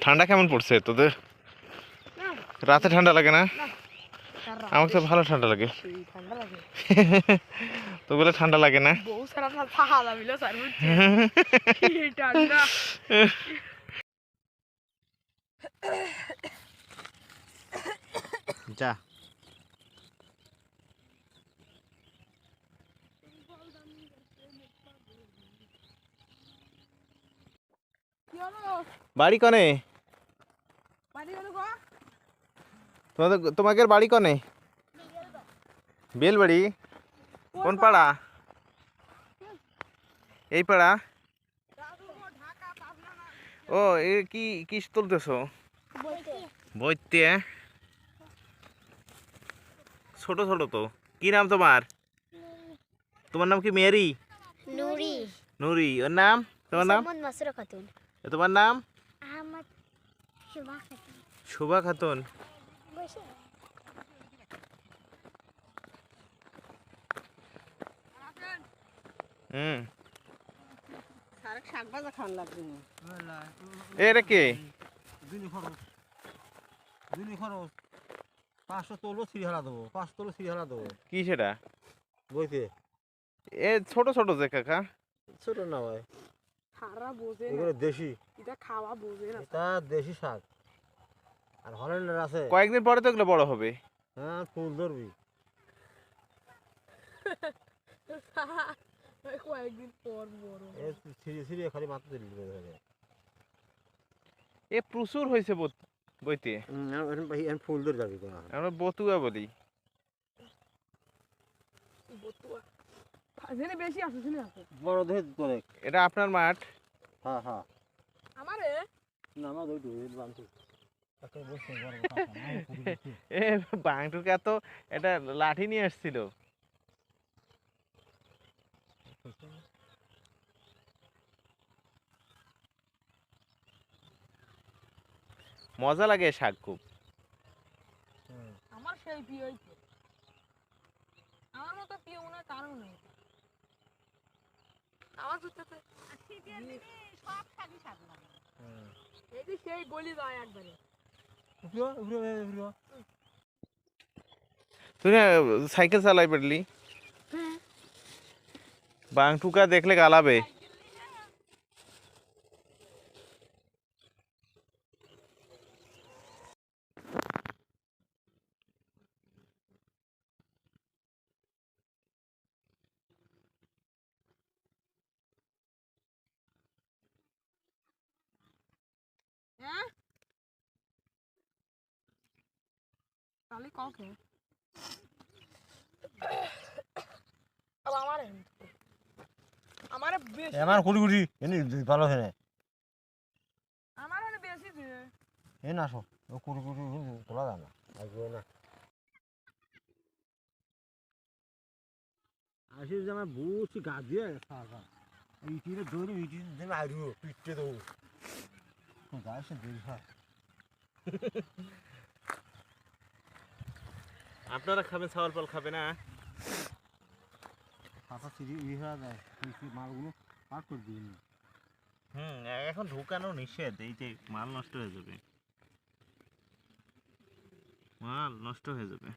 ঠান্ডা কেমন পড়ছে তোদের? রাতে ঠান্ডা লাগে না? আমার তো ভালো ঠান্ডা লাগে। সেই ঠান্ডা লাগে তো বলে ঠান্ডা লাগে না যা। বাড়ি কনে? বাড়ি হলো গো। তোমাদের তোমাদের বাড়ি কনে? বেলবাড়ি? কোন পাড়া? এই পাড়া? ঢাকা পাবনা না ও এ কি কি তুলতেছো? বইতে। ছোট ছোট তো। কি নাম তোমার? তোমার নাম কি মেরি নুরি। নুরি। ওর নাম? তোমার নাম? মাসুরা খাতুন। তোমার নাম? শুভা খাতুন। হুম। সারা শাক ভাজা খান লাগবে না। এ রে কে? পাঁচশো তোলো সিরিহারা দেবো। পাঁচশো তোলো সিরিহারা দেবো। কি সেটা? বইতে। এ ছোট ছোট যে কাকা। ছোট না ভাই। সারা বোঝে এগুলো দেশি। এটা খাওয়া বোঝে না। এটা দেশি শাক। আর হল্যান্ডের আছে। কয়েকদিন পরে তো এগুলো বড় হবে। হ্যাঁ ফুল ধরবি। কয়েকদিন পর বড়। এ ছিঁড়ে ছিঁড়ে খালি মাথা দিলি এ প্রচুর হয়েছে বত- বইতে। ফুল ধরে যাবি আমরা বতুয়া বলি। জেনে বেশি আছে জেনে আছে। বড় ধরে তোরে এটা আপনার মাঠ? হ্যাঁ হ্যাঁ। আমারে? না আমার দুইটু বান্ধু তাকে বসে বড় এ বাংটুকে এত এটা লাঠি নিয়ে আসছিল। মজা লাগে শাক খুব। আমার সেই প্রিয় আমার মতো প্রিয় মনে হয় কারণ নেই। আমার জুতাতে এই যে সেই গলি যায় একবারে উঠো উঠো উঠো তুই না সাইকেল চালাই পারলি বাংটুকা দেখলে গালাবে হ্যাঁ তাহলে কাউকে আমার আমার বেশি আমার কুড়ি কুড়ি এনে ভালো হেনে আমার হলে বেশি দিয়ে এ না আসো ও কুড়ি কুড়ি তোলা না আসবে না আসি যে আমার বুঝছি গা দিয়ে ইটিরে দৌড়ি ইটি দেন আইরু পিটতে দেবো গাছ দেরি হয় আপনারা খাবেন ছাওয়াল পাল খাবে না পাতা সিঁড়ি ই হয়ে যায় মালগুলো পার করে হুম এখন ঢুকানো নিষেধ এই যে মাল নষ্ট হয়ে যাবে। মাল নষ্ট হয়ে যাবে।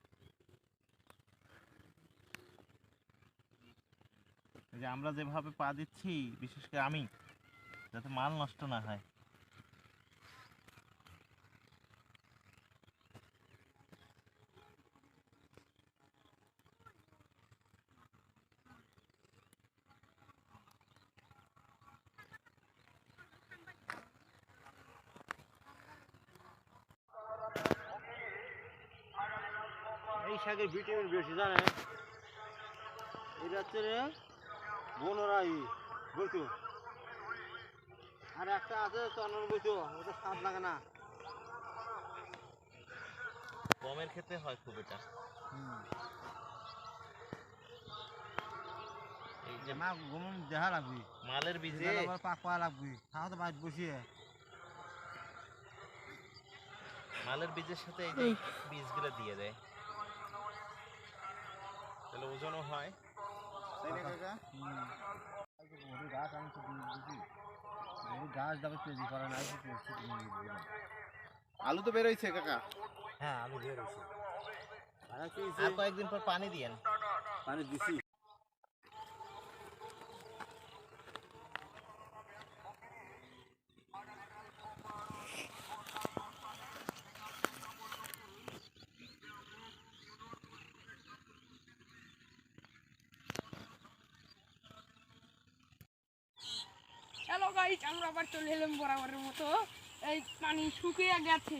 এই যে আমরা যেভাবে পা দিচ্ছি বিশেষ করে আমি যাতে মাল নষ্ট না হয়। এই শাকের ভিটামিন বেশি জানে এটা হচ্ছে বনরাই বইতো আর একটা আছে চন্দন বইতো ওটা স্বাদ লাগে না। গমের ক্ষেত্রে হয় খুব এটা। মা গমন দেখা লাগবি। মালের বীজে। তো বসিয়ে। মালের বীজের সাথে এই যে বীজগুলো দিয়ে দেয়। তাহলে ওজনও হয়। গাছ আমি গাছ দাবে তৈরি করা নাই। আলু তো বেরোইছে কাকা। হ্যাঁ আলু বের হয়েছি আর একটা এই যে আর কয়েকদিন পর পানি দিয়েন। পানি দিছি। গাইস আমরা আবার চলে এলাম বরাবরের মতো। এই পানি শুকিয়ে গেছে।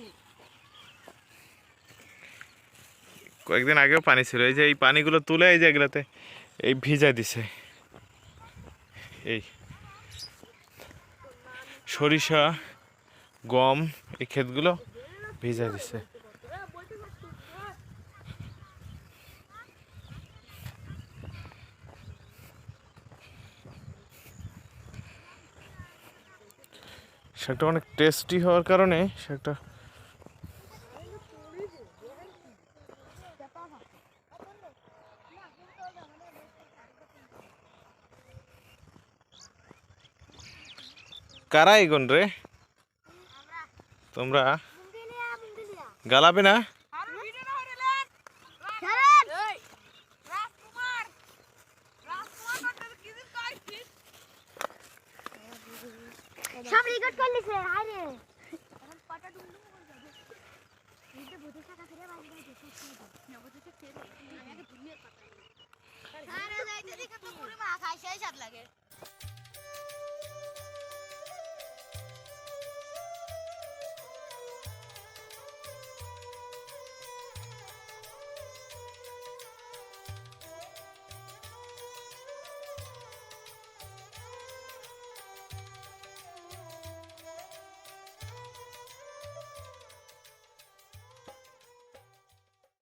কয়েকদিন আগেও পানি ছিল। এই যে এই পানিগুলো তুলে এই এগুলোতে এই ভিজা দিছে। এই সরিষা, গম এই ক্ষেতগুলো ভিজা দিছে। শাকটা অনেক টেস্টি হওয়ার কারণে শাকটা কারা এগোন রে তোমরা? গালাবে না? শর্টকাট করলি সে আরে এখন পাটা ডুবলু করে যাবে। এইটা বোঝে টাকা ফিরে বাড়ি যাবে না বোঝে ফিরে আগে দুনিয়ার পাতা আরে যাইতে দেখে তো পুরো মা খাই লাগে।